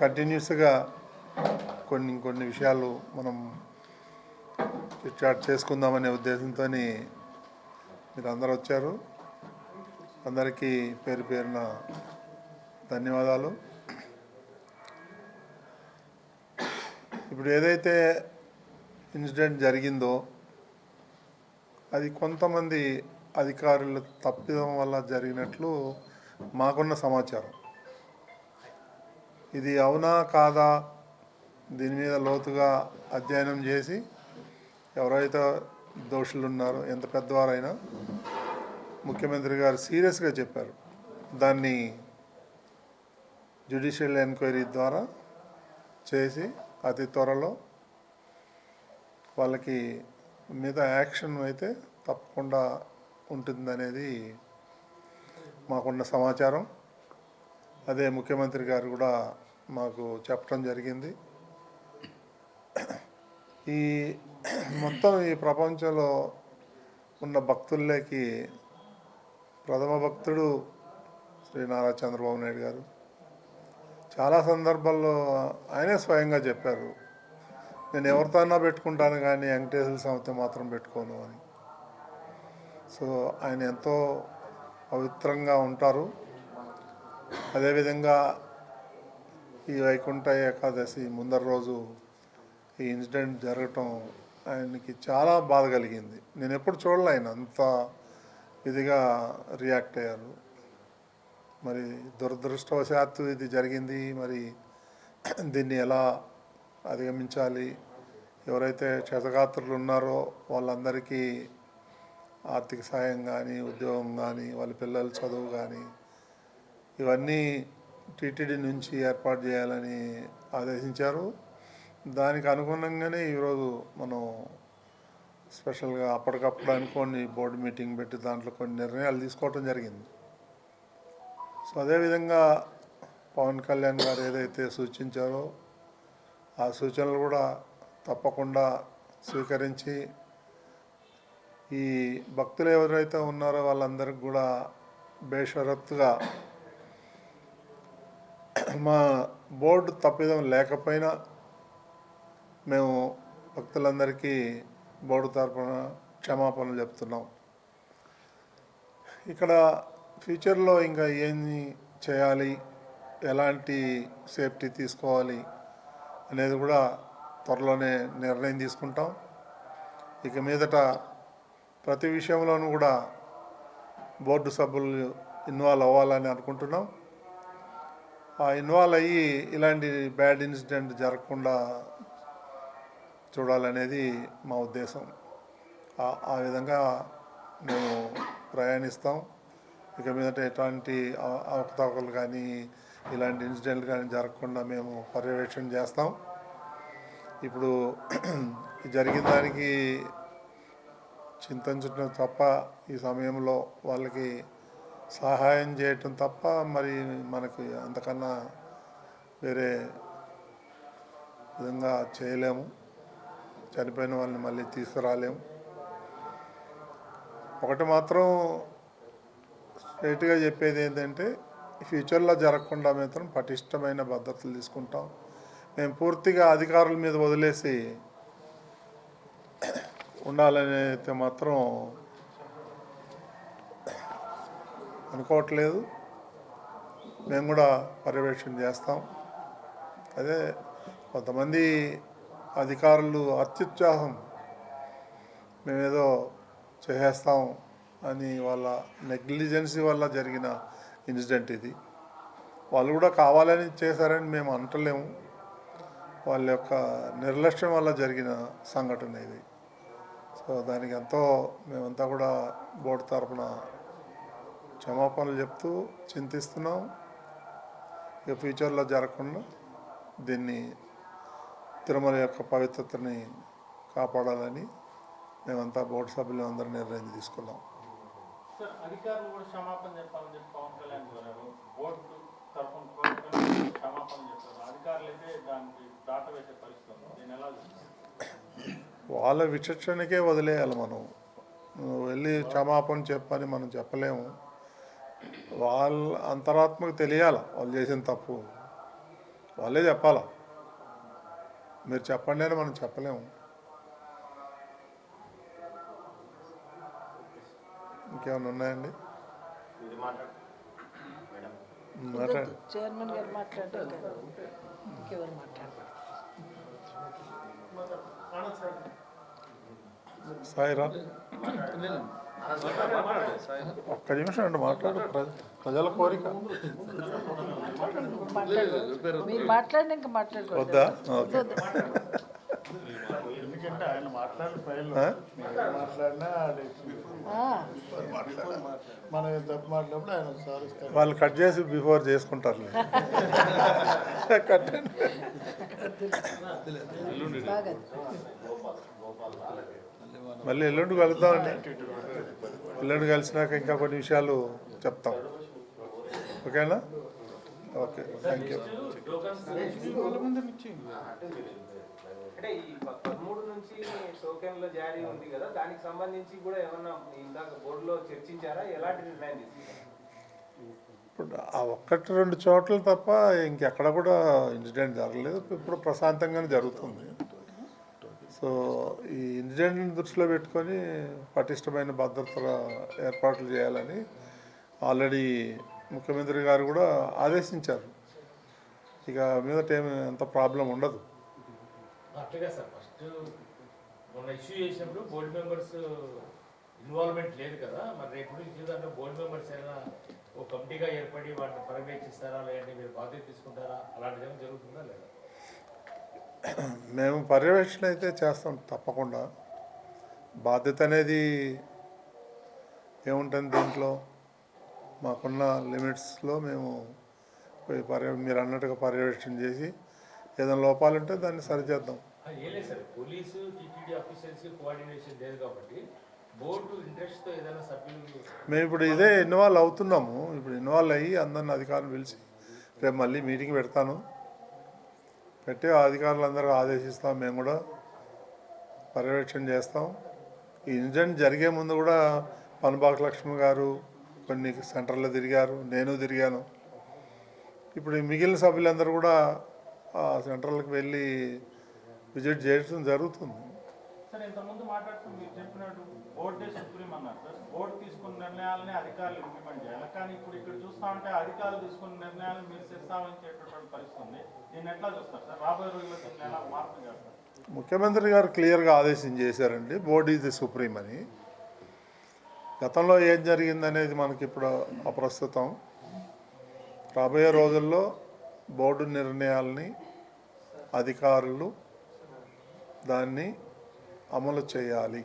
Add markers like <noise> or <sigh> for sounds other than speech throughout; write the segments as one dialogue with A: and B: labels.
A: కంటిన్యూస్గా కొన్ని కొన్ని విషయాలు మనం చాట్ చేసుకుందామనే ఉద్దేశంతో మీరు అందరు వచ్చారు. అందరికీ పేరు పేరున ధన్యవాదాలు. ఇప్పుడు ఏదైతే ఇన్సిడెంట్ జరిగిందో అది కొంతమంది అధికారుల తప్పిదం వల్ల జరిగినట్లు మాకున్న సమాచారం. ఇది అవునా కాదా దీని మీద లోతుగా అధ్యయనం చేసి ఎవరైతే దోషులు ఉన్నారో ఎంత పెద్దవారైనా ముఖ్యమంత్రి గారు సీరియస్గా చెప్పారు. దాన్ని జ్యుడిషియల్ ఎంక్వైరీ ద్వారా చేసి అతి త్వరలో వాళ్ళకి మీద యాక్షన్ అయితే తప్పకుండా ఉంటుందనేది మాకున్న సమాచారం. అదే ముఖ్యమంత్రి గారు కూడా మాకు చెప్పడం జరిగింది. ఈ మొత్తం ఈ ప్రపంచంలో ఉన్న భక్తుల్లోకి ప్రథమ భక్తుడు శ్రీ నారా చంద్రబాబు నాయుడు గారు. చాలా సందర్భాల్లో ఆయనే స్వయంగా చెప్పారు నేను ఎవరితో పెట్టుకుంటాను కానీ వెంకటేశ్వర స్వామితో మాత్రం పెట్టుకోను అని. సో ఆయన ఎంతో పవిత్రంగా ఉంటారు. అదేవిధంగా ఈ వైకుంఠ ఏకాదశి ముందర రోజు ఈ ఇన్సిడెంట్ జరగటం ఆయనకి చాలా బాధ కలిగింది. నేను ఎప్పుడు చూడలే ఆయన అంత ఇదిగా రియాక్ట్ అయ్యారు. మరి దురదృష్టవశాత్తు ఇది జరిగింది. మరి దీన్ని ఎలా అధిగమించాలి? ఎవరైతే క్షతగాత్రులు ఉన్నారో వాళ్ళందరికీ ఆర్థిక సాయం కానీ ఉద్యోగం కానీ వాళ్ళ పిల్లల చదువు కానీ ఇవన్నీ టీటీడీ నుంచి ఏర్పాటు చేయాలని ఆదేశించారు. దానికి అనుగుణంగానే ఈరోజు మనం స్పెషల్గా అప్పటికప్పుడు అనుకోని బోర్డు మీటింగ్ పెట్టి దాంట్లో కొన్ని నిర్ణయాలు తీసుకోవటం జరిగింది. సో అదేవిధంగా పవన్ కళ్యాణ్ గారు ఏదైతే సూచించారో ఆ సూచనలు కూడా తప్పకుండా స్వీకరించి ఈ భక్తులు ఎవరైతే ఉన్నారో వాళ్ళందరికీ కూడా బేషరత్తుగా మా బోర్డు తప్పిదం లేకపోయినా మేము భక్తులందరికీ బోర్డు తరపున క్షమాపణలు చెప్తున్నాం. ఇక్కడ ఫ్యూచర్లో ఇంకా ఏమి చేయాలి? ఎలాంటి సేఫ్టీ తీసుకోవాలి? అనేది కూడా త్వరలోనే నిర్ణయం తీసుకుంటాం. ఇక మీదట ప్రతి విషయంలోనూ కూడా బోర్డు సభ్యులు ఇన్వాల్వ్ అవ్వాలని అనుకుంటున్నాం. ఇన్వాల్వ్ అయ్యి ఇలాంటి బ్యాడ్ ఇన్సిడెంట్ జరగకుండా చూడాలనేది మా ఉద్దేశం. ఆ- విధంగా మేము ప్రయాణిస్తాం. ఇక మీదట ఎట్లాంటి అవకతవకలు కానీ ఇలాంటి ఇన్సిడెంట్లు కానీ జరగకుండా మేము పర్యవేక్షణ చేస్తాం. ఇప్పుడు జరిగిన దానికి చింతించడం తప్ప ఈ సమయంలో వాళ్ళకి సహాయం చేయటం తప్ప మరి మనకి అంతకన్నా వేరే విధంగా చేయలేము. చనిపోయిన వాళ్ళని మళ్ళీ తీసుకురాలేము. ఒకటి మాత్రం స్ట్రైట్గా చెప్పేది ఏంటంటే ఫ్యూచర్లో జరగకుండా మాత్రం పటిష్టమైన భద్రతలు తీసుకుంటాం. మేము పూర్తిగా అధికారుల మీద వదిలేసి ఉండాలని అయితే మాత్రం అనుకోవట్లేదు. మేము కూడా పర్యవేక్షణ చేస్తాం. అదే కొంతమంది అధికారులు అత్యుత్సాహం మేమేదో చేసేస్తాం అని వాళ్ళ నెగ్లిజెన్సీ వల్ల జరిగిన ఇన్సిడెంట్ ఇది. వాళ్ళు కూడా కావాలని చేశారని మేము అంటలేము. వాళ్ళ యొక్క నిర్లక్ష్యం వల్ల జరిగిన సంఘటన ఇది. సో దానికి ఎంతో మేమంతా కూడా బోర్డు తరఫున క్షమాపణలు చెప్తూ చింతిస్తున్నాం. ఇక ఫ్యూచర్లో జరగకుండా దీన్ని తిరుమల యొక్క పవిత్రతని కాపాడాలని మేమంతా బోర్డు సభ్యులు అందరూ నిర్ణయం తీసుకున్నాం. వాళ్ళ విచక్షణకే వదిలేయాలి మనం. వెళ్ళి క్షమాపణ చెప్పని మనం చెప్పలేము. వాళ్ళ అంతరాత్మకు తెలియాలి వాళ్ళు చేసిన తప్పు. వాళ్ళే చెప్పాలా. మీరు చెప్పండి అని మనం చెప్పలేము. ఇంకేమైనా ఉన్నాయండి?
B: ఇది మాట్లాడు. మేడం.
A: మాట్లాడండి
C: చైర్మన్ గారు మాట్లాడారు ఇంకెవరు మాట్లాడారు?
A: సాయిరా ఒక్క నిమిషం అండి మాట్లాడు. ప్ర- ప్రజల కోరిక.
C: మీరు మాట్లాడి ఇంకా మాట్లాడుకోండి.
A: వద్దా? ఓకే.
D: ఎందుకంటే ఆయన మాట్లాడిన ఫైల్? మాట్లాడినా
C: ఆ,
D: మనం ఏం తప్పు మాట్లాడినప్పుడు ఆయన సారీ
A: వాళ్ళు కట్ చేసి బిఫోర్ చేసుకుంటారులే. కట్
C: బాగా.
A: మళ్ళీ ఎల్లుండి కలుద్దామండి ఎల్లుండి కలిసినాక ఇంకా కొన్ని విషయాలు చెప్తాం. ఓకేనా? ఓకే థ్యాంక్ యూ
E: అంటే ఈ ప- పదమూడు నుంచి టోకెన్ల జారీ ఉంది కదా దానికి సంబంధించి కూడా ఏమన్నా ఇందాక బోర్డులో చర్చించారా? ఎలాంటి నిర్ణయం తీసుకున్నారు
A: ఇప్పుడు ఆ ఒక్కటి రెండు చోట్ల తప్ప ఇంకెక్కడ కూడా ఇన్సిడెంట్ జరగలేదు. ఇప్పుడు ప్రశాంతంగానే జరుగుతుంది. సో ఈ ఇన్సిడెంట్ని దృష్టిలో పెట్టుకొని పటిష్టమైన భద్రతల ఏర్పాట్లు చేయాలని ఆల్రెడీ ముఖ్యమంత్రి గారు కూడా ఆదేశించారు. ఇక మీదట ఏమి అంత ప్రాబ్లం ఉండదు.
F: అట్లాగే సార్ ఫస్ట్ మొన్న ఇష్యూ చేసినప్పుడు బోర్డు మెంబర్స్ ఇన్వాల్వ్మెంట్ లేదు కదా మరి రేపు నుంచి దాంట్లో బోర్డు మెంబర్స్ అయినా ఓ కమిటీగా ఏర్పడి వాటిని పర్యవేక్షిస్తారా లేదంటే మీరు బాధ్యత తీసుకుంటారా అలాంటిది ఏమైనా జరుగుతుందా లేదా?
A: మేము పర్యవేక్షణ అయితే చేస్తాం తప్పకుండా. బాధ్యత అనేది ఏముంటుంది దీంట్లో? మాకున్న లిమిట్స్లో మేము పోయి పర్య మీరు అన్నట్టుగా పర్యవేక్షణ చేసి ఏదైనా లోపాలు ఉంటే దాన్ని సరిచేద్దాం మేము ఇప్పుడు ఇదే ఇన్వాల్వ్ అవుతున్నాము. ఇప్పుడు ఇన్వాల్వ్ అయ్యి అందరిని అధికారులు పిలిచి రేపు మళ్ళీ మీటింగ్ పెడతాను. పెట్టి అధికారులందరూ ఆదేశిస్తాం మేము కూడా పర్యవేక్షణ చేస్తాం. ఈ ఇన్సిడెంట్ జరిగే ముందు కూడా పనబాక లక్ష్మి గారు కొన్ని సెంటర్లో తిరిగారు నేను తిరిగాను. ఇప్పుడు మిగిలిన సభ్యులందరూ కూడా ఆ సెంటర్లకు వెళ్ళి విజిట్ చేయడం జరుగుతుంది.
B: నిర్ణయాలని అధికారులు ఇంప్లిమెంట్ చేయాలి. కానీ ఇప్పుడు ఇక్కడ చూస్తా ఉంటే అధికారులు తీసుకున్న నిర్ణయాలు మీరు శిరసావించేటటువంటి పరిస్థితి ఉంది. దీన్ని ఎట్లా చూస్తారు సార్? రాబోయే రోజుల్లో దీన్ని ఎలా మార్పు చేస్తారు?
A: ముఖ్యమంత్రి గారు క్లియర్గా ఆదేశం చేశారండి. బోర్డ్ ఈజ్ ది సుప్రీం అని. గతంలో ఏం జరిగిందనేది మనకి ఇప్పుడు అప్రస్తుతం. రాబోయే రోజుల్లో బోర్డు నిర్ణయాల్ని అధికారులు దాన్ని అమలు చేయాలి.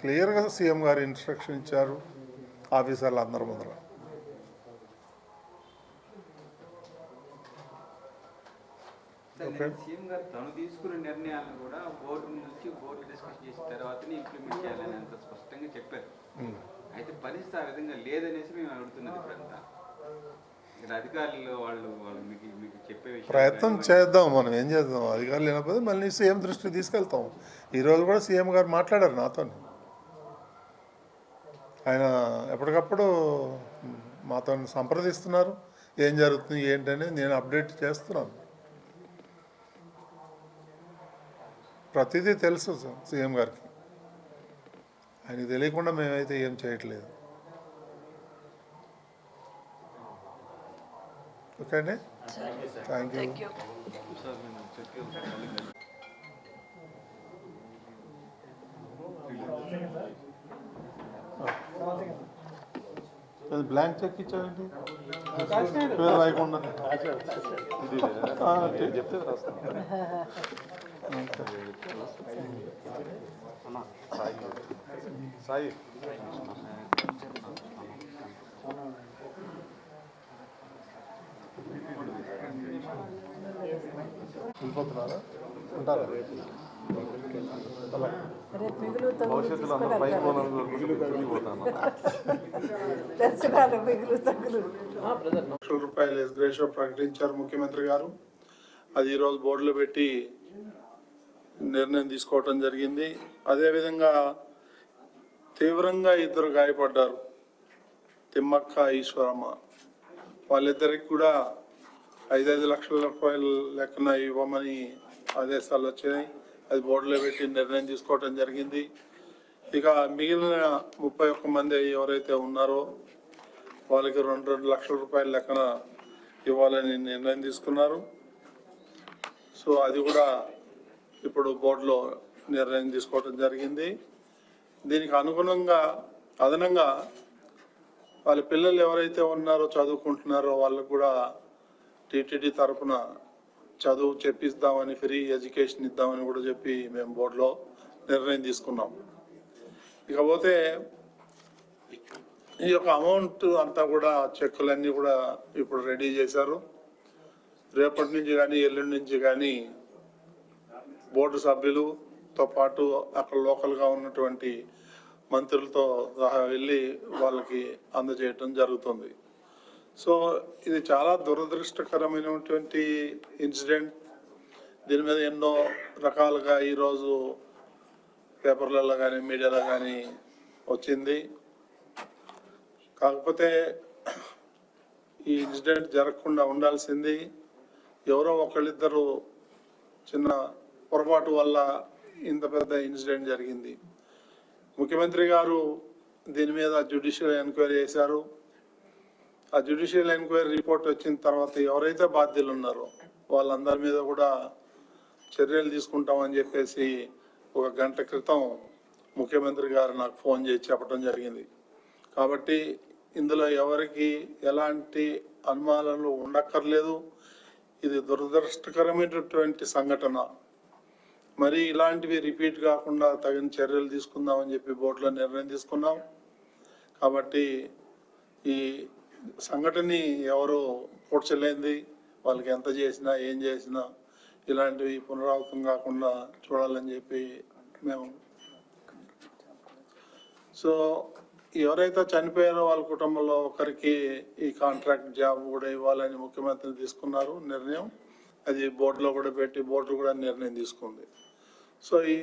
A: క్లియర్గా సీఎం గారు ఇన్స్ట్రక్షన్ ఇచ్చారు. ఆఫీసర్లు అందరి ముందర.
G: సీఎం గారు తను తీసుకున్న నిర్ణయాలను కూడా బోర్డు నుంచి బోర్డు డిస్కస్ చేసిన తర్వాతనే ఇంప్లిమెంట్ చేయాలని అంత స్పష్టంగా చెప్పారు. అయితే పరిస్థితి ఆ విధంగా లేదనేసి మేము అడుగుతున్నది ఇప్పుడంతా ఇక్కడ అధికారులు వాళ్ళు వాళ్ళు మీకు మీకు చెప్పే
A: ప్రయత్నం చేద్దాం మనం ఏం చేద్దాం? అధికారులు లేకపోతే మళ్ళీ సీఎం దృష్టికి తీసుకెళ్తాం. ఈరోజు కూడా సీఎం గారు మాట్లాడారు నాతో ఆయన ఎప్పటికప్పుడు మాతో సంప్రదిస్తున్నారు. ఏం జరుగుతుంది ఏంటని నేను అప్డేట్ చేస్తున్నాను. ప్రతిదీ తెలుసు సీఎం గారికి. ఆయనకి తెలియకుండా మేమైతే ఏం చేయట్లేదు. ఓకే అండి. థ్యాంక్ యూ
C: థ్యాంక్ యూ
A: అది బ్లాంక్ చెక్ ఇచ్చారండి. పేరు రాయకుండా ఆ, చెప్తే సాయి. వెళ్ళిపోతున్నారా ఉంటారా? లక్షల రూపాయలు ప్రకటించారు ముఖ్యమంత్రి గారు. అది ఈరోజు బోర్డులో పెట్టి నిర్ణయం తీసుకోవటం జరిగింది. అదేవిధంగా తీవ్రంగా ఇద్దరు గాయపడ్డారు. తిమ్మక్క ఈశ్వరమ్మ. వాళ్ళిద్దరికి కూడా ఐదైదు లక్షల రూపాయల లెక్కన ఇవ్వమని ఆదేశాలు వచ్చినాయి. అది బోర్డులో పెట్టి నిర్ణయం తీసుకోవటం జరిగింది. ఇక మిగిలిన ముప్పై ఒక్క మంది ఎవరైతే ఉన్నారో వాళ్ళకి రెండు రెండు లక్షల రూపాయల లెక్కన ఇవ్వాలని నిర్ణయం తీసుకున్నారు. సో అది కూడా ఇప్పుడు బోర్డులో నిర్ణయం తీసుకోవడం జరిగింది. దీనికి అనుగుణంగా అదనంగా వాళ్ళ పిల్లలు ఎవరైతే ఉన్నారో చదువుకుంటున్నారో వాళ్ళకు కూడా టీటీడీ తరఫున చదువు చెప్పిస్తామని ఫ్రీ ఎడ్యుకేషన్ ఇద్దామని కూడా చెప్పి మేము బోర్డులో నిర్ణయం తీసుకున్నాం. ఇకపోతే ఈ యొక్క అమౌంట్ అంతా కూడా చెక్కులన్నీ కూడా ఇప్పుడు రెడీ చేశారు. రేపటి నుంచి కానీ ఎల్లుండి నుంచి కానీ బోర్డు సభ్యులుతో పాటు అక్కడ లోకల్గా ఉన్నటువంటి మంత్రులతో సహా వెళ్ళి వాళ్ళకి అందజేయటం జరుగుతుంది. సో ఇది చాలా దురదృష్టకరమైనటువంటి ఇన్సిడెంట్. దీని మీద ఎన్నో రకాలుగా ఈరోజు పేపర్లలో కానీ మీడియాలో కానీ వచ్చింది. కాకపోతే ఈ ఇన్సిడెంట్ జరగకుండా ఉండాల్సింది ఎవరో ఒకళ్ళిద్దరు చిన్న పొరపాటు వల్ల ఇంత పెద్ద ఇన్సిడెంట్ జరిగింది. ముఖ్యమంత్రి గారు దీని మీద జ్యుడిషియల్ ఎంక్వైరీ చేశారు. ఆ జ్యుడిషియల్ ఎంక్వైరీ రిపోర్ట్ వచ్చిన తర్వాత ఎవరైతే బాధ్యులు ఉన్నారో వాళ్ళందరి మీద కూడా చర్యలు తీసుకుంటామని చెప్పేసి ఒక గంట క్రితం ముఖ్యమంత్రి గారు నాకు ఫోన్ చేసి చెప్పడం జరిగింది. కాబట్టి ఇందులో ఎవరికి ఎలాంటి అనుమానాలు ఉండక్కర్లేదు. ఇది దురదృష్టకరమైనటువంటి సంఘటన. మరి ఇలాంటివి రిపీట్ కాకుండా తగిన చర్యలు తీసుకుందామని చెప్పి బోర్డులో నిర్ణయం తీసుకున్నాం. కాబట్టి ఈ సంఘటనని ఎవరు పూడ్చలేంది వాళ్ళకి ఎంత చేసినా ఏం చేసినా ఇలాంటివి పునరావృతం కాకుండా చూడాలని చెప్పి మేము సో ఎవరైతే చనిపోయారో వాళ్ళ కుటుంబంలో ఒకరికి ఈ కాంట్రాక్ట్ జాబ్ కూడా ఇవ్వాలని ముఖ్యమంత్రి తీసుకున్నారు నిర్ణయం. అది బోర్డులో కూడా పెట్టి బోర్డు కూడా నిర్ణయం తీసుకుంది. సో ఈ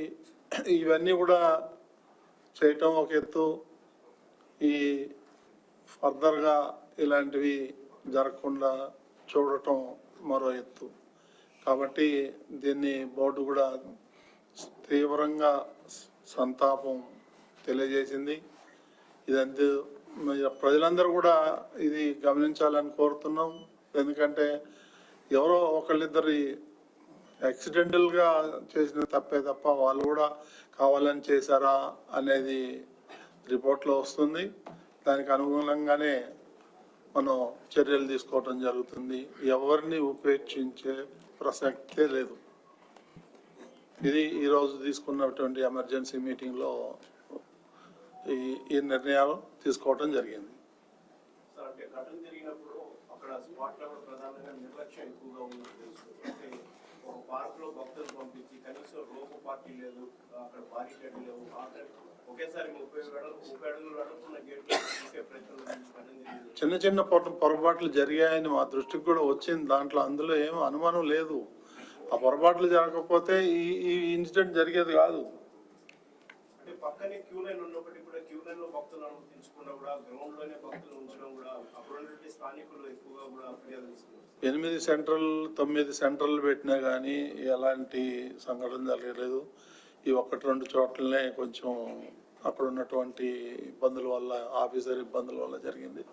A: <clears throat> ఇవన్నీ కూడా చేయటం ఒక ఎత్తు. ఈ ఫర్దర్గా ఇలాంటివి జరగకుండా చూడటం మరో ఎత్తు. కాబట్టి దీన్ని బోర్డు కూడా తీవ్రంగా సంతాపం తెలియజేసింది. ఇదంతా ప్రజలందరూ కూడా ఇది గమనించాలని కోరుతున్నాం. ఎందుకంటే ఎవరో ఒకళ్ళిద్దరి యాక్సిడెంటల్గా చేసిన తప్పే తప్ప వాళ్ళు కూడా కావాలని చేశారా అనేది రిపోర్ట్లో వస్తుంది. దానికి అనుగుణంగానే మనం చర్యలు తీసుకోవటం జరుగుతుంది. ఎవరిని ఉపేక్షించే ప్రసక్తే లేదు. ఇది ఈరోజు తీసుకున్నటువంటి ఎమర్జెన్సీ మీటింగ్లో ఈ ఈ నిర్ణయాలు తీసుకోవటం జరిగింది.
H: సార్ జరిగినప్పుడు అక్కడ స్పాట్ ప్రధానంగా నిర్లక్ష్యం ఎక్కువగా ఉన్నట్టు తెలుసు అంటే ఒక పార్క్లో భక్తులు పంపించి కనీసం రోపు పార్టీ లేదు అక్కడ బారికేడ్ లేవు. ఒకేసారి ముప్పై అడుగులు ముప్పై అడుగులు అడుగుతున్న గేట్ తీసే ప్రయత్నం ఘటన జరిగింది
A: చిన్న చిన్న పొర పొరపాట్లు జరిగాయని మా దృష్టికి కూడా వచ్చింది. దాంట్లో అందులో ఏం అనుమానం లేదు. ఆ పొరపాట్లు జరగకపోతే ఈ ఈ ఇన్సిడెంట్ జరిగేది కాదు.
H: అంటే పక్కనే క్యూ లైన్ ఉన్నప్పటికీ కూడా క్యూ లైన్లో భక్తులు అనుమతించకుండా కూడా గ్రౌండ్లోనే భక్తులు ఉంచడం కూడా అక్కడ ఉన్నటువంటి స్థానికులు ఎక్కువగా కూడా ఫిర్యాదు
A: ఎనిమిది సెంట్రల్ తొమ్మిది సెంట్రల్ పెట్టినా కానీ ఎలాంటి సంఘటన జరగలేదు. ఈ ఒక్కటి రెండు చోట్లనే కొంచెం అక్కడ ఉన్నటువంటి ఇబ్బందుల వల్ల ఆఫీసర్ ఇబ్బందుల వల్ల జరిగింది.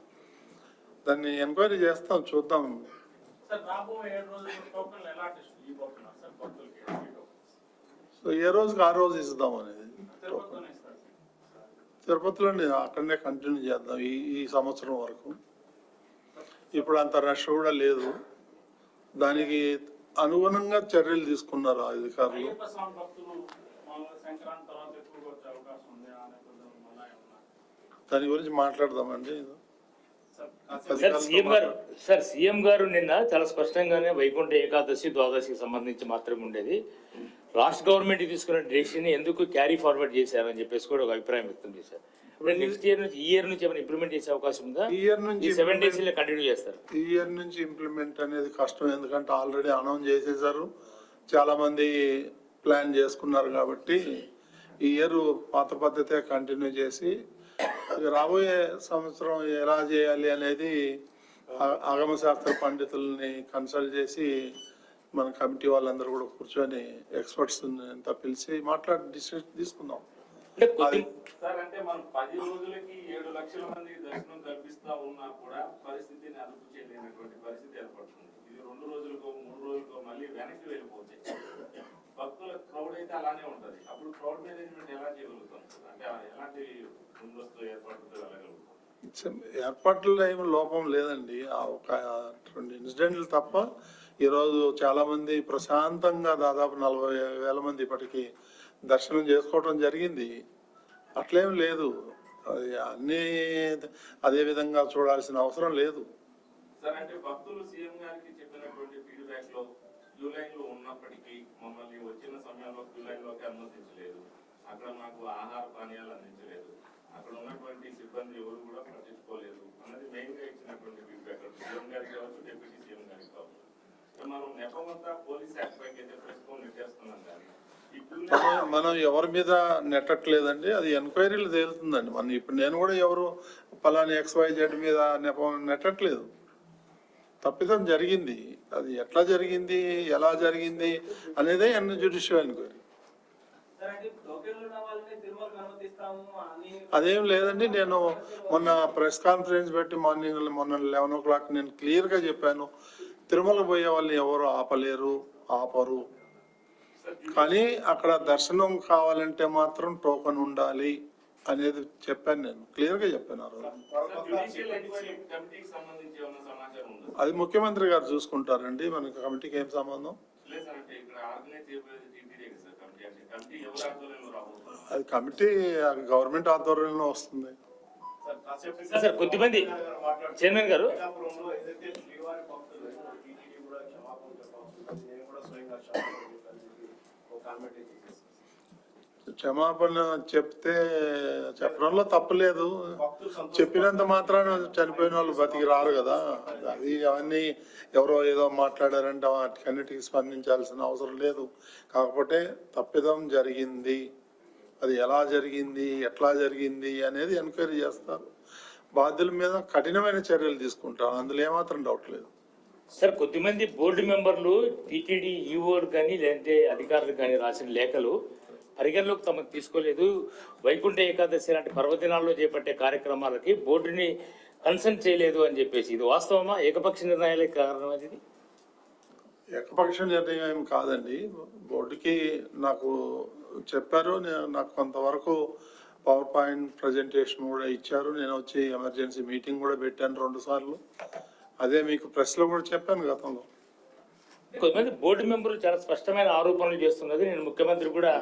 A: దాన్ని ఎంక్వైరీ చేస్తాం చూద్దాం? సో ఏ రోజుకి ఆ రోజు ఇద్దాం అనేది
B: తిరుపతిలోనే
A: అక్కడనే కంటిన్యూ చేద్దాం ఈ ఈ సంవత్సరం వరకు. ఇప్పుడు అంత రష్ కూడా లేదు. దానికి అనుగుణంగా చర్యలు తీసుకున్నారు అధికారులు. దాని గురించి మాట్లాడదామండి.
F: సార్ సీఎం గారు సార్ సీఎం గారు నిన్న చాలా స్పష్టంగానే వైకుంఠ ఏకాదశి ద్వాదశికి సంబంధించి మాత్రమే ఉండేది. రాష్ట్ర గవర్నమెంట్ తీసుకున్న డెసిషన్ ఎందుకు క్యారీ ఫార్వర్డ్ చేశారని చెప్పేసి కూడా ఒక అభిప్రాయం వ్యక్తం చేశారు. ఇప్పుడు నెక్స్ట్ ఇయర్ నుంచి ఈ ఇయర్ నుంచి ఏమైనా ఇంప్లిమెంట్ చేసే అవకాశం ఉందా?
A: ఈ ఇయర్ నుంచి
F: సెవెన్ డేస్ కంటిన్యూ చేస్తారు.
A: ఈ ఇయర్ నుంచి ఇంప్లిమెంట్ అనేది కష్టం ఎందుకంటే ఆల్రెడీ అనౌన్స్ చేసేసారు చాలా మంది ప్లాన్ చేసుకున్నారు కాబట్టి ఈ ఇయర్ పాత పద్ధతే కంటిన్యూ చేసి రాబోయే సంవత్సరం ఎలా చేయాలి అనేది ఆ- ఆగమ శాస్త్ర పండితుల్ని కన్సల్ట్ చేసి మన కమిటీ వాళ్ళందరూ కూడా కూర్చొని ఎక్స్పర్ట్స్ అంతా పిలిచి మాట్లాడి డిసిషన్ తీసుకుందాం.
B: సార్ అంటే మనం పది రోజులకి ఏడు లక్షల మంది దర్శనం కల్పిస్తా ఉన్నా కూడా పరిస్థితిని అదుపు చేయలేనటువంటి పరిస్థితి ఏర్పడుతుంది. ఇది రెండు రోజులకో మూడు రోజులకో మళ్ళీ వెనక్కి వెళ్ళిపోతే భక్తుల క్రౌడ్ అయితే అలానే ఉంటది. అప్పుడు క్రౌడ్ మేనేజ్మెంట్ ఎలా చేయగలుగుతాం? సార్? అంటే ఎలాంటి ముందస్తు ఏర్పాటుతో వెళ్ళగలుగుతాం?
A: ఏర్పాట్లలో ఏమి లోపం లేదండి. ఆ ఒక రెండు ఇన్సిడెంట్లు తప్ప ఈరోజు చాలామంది ప్రశాంతంగా దాదాపు నలభై వేల మంది ఇప్పటికీ దర్శనం చేసుకోవటం జరిగింది. అట్లేం లేదు. అది అన్నీ అదే విధంగా చూడాల్సిన అవసరం లేదు.
B: సార్ అంటే భక్తులు సీఎం గారికి చెప్పినటువంటి ఫీడ్బ్యాక్లో క్యూ ఉన్నప్పటికీ మమ్మల్ని వచ్చిన సమయంలో క్యూ అనుమతించలేదు. అక్కడ మాకు ఆహార పానీయాలు అందించలేదు. అక్కడ ఉన్నటువంటి సిబ్బంది ఎవరు కూడా పట్టించుకోలేదు అన్నది మెయిన్గా ఇచ్చినటువంటి ఫీడ్బ్యాక్ సీఎం గారికి కావచ్చు డిప్యూటీ సీఎం గారికి కావచ్చు ఇక మనం నెపమంతా పోలీస్ యాక్ట్ పైకి అయితే ప్రస్తుతం నెట్టేస్తున్నాం కానీ ఈ క్యూ లైన్
A: మనం ఎవరి మీద నెట్టట్లేదండి అది ఎంక్వైరీలు తేలుతుందండి. మన ఇప్పుడు నేను కూడా ఎవరు పలాని ఎక్స్వై జెడ్ మీద నెపం నెట్టట్లేదు. తప్పిదం జరిగింది. అది ఎట్లా జరిగింది ఎలా జరిగింది అనేదే ఎన్ జ్యుడిషియల్ ఎంక్వైరీ. అదేం లేదండి నేను మొన్న ప్రెస్ కాన్ఫరెన్స్ పెట్టి మార్నింగ్ మొన్న లెవెన్ ఓ క్లాక్ నేను క్లియర్గా చెప్పాను. తిరుమల పోయే వాళ్ళని ఎవరు ఆపలేరు ఆపరు. కానీ అక్కడ దర్శనం కావాలంటే మాత్రం టోకెన్ ఉండాలి అనేది చెప్పాను నేను. క్లియర్గా చెప్పాను ఆ రోజు.
B: జ్యుడిషియల్ ఎంక్వైరీ కమిటీకి సంబంధించి ఏమైనా సమాచారం ఉందా?
A: అది ముఖ్యమంత్రి గారు చూసుకుంటారండి. మనకి కమిటీకి ఏం సంబంధం? అది కమిటీ గవర్నమెంట్ ఆధ్వర్యంలో వస్తుంది.
H: సార్
F: కొద్దిమంది చైర్మన్ గారు.
H: నేను కూడా స్వయంగా క్షమాపణ చెప్పాను చెప్పి ఒక కామెంట్ అయితే చేశాను
A: క్షమాపణ చెప్తే చెప్పడంలో తప్పులేదు చెప్పినంత మాత్రాన చనిపోయిన వాళ్ళు బతికి రారు కదా. అది అవన్నీ ఎవరో ఏదో మాట్లాడారంటే వాటికన్నిటికీ స్పందించాల్సిన అవసరం లేదు. కాకపోతే తప్పిదం జరిగింది. అది ఎలా జరిగింది ఎట్లా జరిగింది అనేది ఎంక్వైరీ చేస్తారు. బాధ్యుల మీద కఠినమైన చర్యలు తీసుకుంటారు. అందులో ఏమాత్రం డౌట్ లేదు.
F: సార్ కొద్దిమంది బోర్డు మెంబర్లు టీటీడీ ఈఓ కానీ లేదంటే అధికారులు కానీ రాసిన లేఖలు పరిగణలోకి తమకు తీసుకోలేదు. వైకుంఠ ఏకాదశి లాంటి పర్వదినాల్లో చేపట్టే కార్యక్రమాలకి బోర్డుని కన్సల్ట్ చేయలేదు అని చెప్పేసి. ఇది వాస్తవమా? ఏకపక్ష నిర్ణయాలే కారణం అది?
A: ఏకపక్ష నిర్ణయం ఏమి కాదండి. బోర్డుకి నాకు చెప్పారు. నేను నాకు కొంతవరకు పవర్ పాయింట్ ప్రజెంటేషన్ కూడా ఇచ్చారు. నేను వచ్చి ఎమర్జెన్సీ మీటింగ్ కూడా పెట్టాను రెండు సార్లు. అదే మీకు ప్రెస్లో కూడా చెప్పాను గతంలో.
F: కొంతమంది బోర్డు మెంబర్లు చాలా స్పష్టమైన ఆరోపణలు చేస్తున్నది నేను ముఖ్యమంత్రి కూడా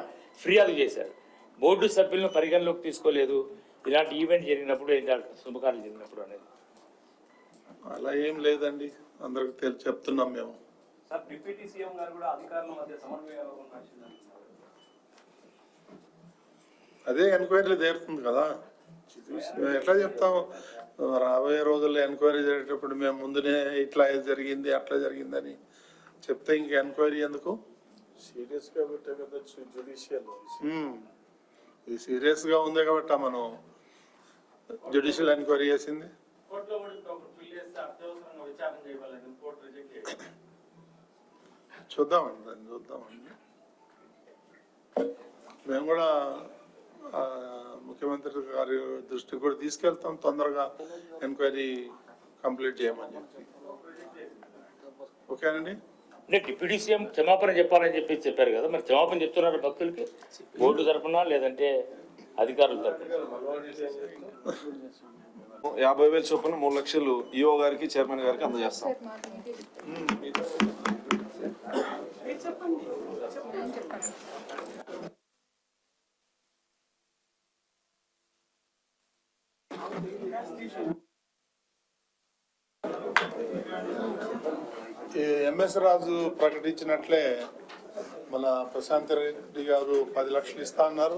F: ఫిర్యాదు చేశారు. బోర్డు సభ్యులను పరిగణలోకి తీసుకోలేదు. ఇలాంటి ఈవెంట్ జరిగినప్పుడు ఇలాంటి శుభకార్యాలు జరిగినప్పుడు అనేది.
A: అలా ఏం లేదండి. అందరికి తెలి చెప్తున్నాం మేము.
E: సార్ డిప్యూటీ సీఎం గారు కూడా అధికారుల మధ్య సమన్వయం నడిచిందంటున్నారు
A: అదే ఎంక్వైరీ తీరుతుంది కదా. ఎట్లా చెప్తాం రాబోయే రోజుల్లో ఎంక్వైరీ జరిగేటప్పుడు మేము ముందునే ఇట్లా జరిగింది అట్లా జరిగిందని చెప్తే ఇంక ఎంక్వైరీ ఎందుకు?
D: సీరియస్గా పెట్టే కదా జుడిషియల్.
A: ఇది సీరియస్గా ఉంది కాబట్టి మనం జ్యుడిషియల్ ఎంక్వైరీ చేసింది. చూద్దామండి దాన్ని చూద్దామండి. మేము కూడా ముఖ్యమంత్రి గారి దృష్టికి కూడా తీసుకెళ్తాం తొందరగా ఎంక్వైరీ కంప్లీట్ చేయమని చెప్పి. ఓకేనండి
F: అంటే డిప్యూటీ సీఎం క్షమాపణ చెప్పాలని చెప్పి చెప్పారు కదా మరి క్షమాపణ చెప్తున్నారు భక్తులకి? బోర్డు తరపున లేదంటే అధికారుల తరపున?
I: యాభై వేల చొప్పున మూడు లక్షలు ఈఓ గారికి చైర్మన్ గారికి అందజేస్తాం.
A: ఎంఎస్ రాజు ప్రకటించినట్లే మన ప్రశాంత్ రెడ్డి గారు పది లక్షలు ఇస్తా అన్నారు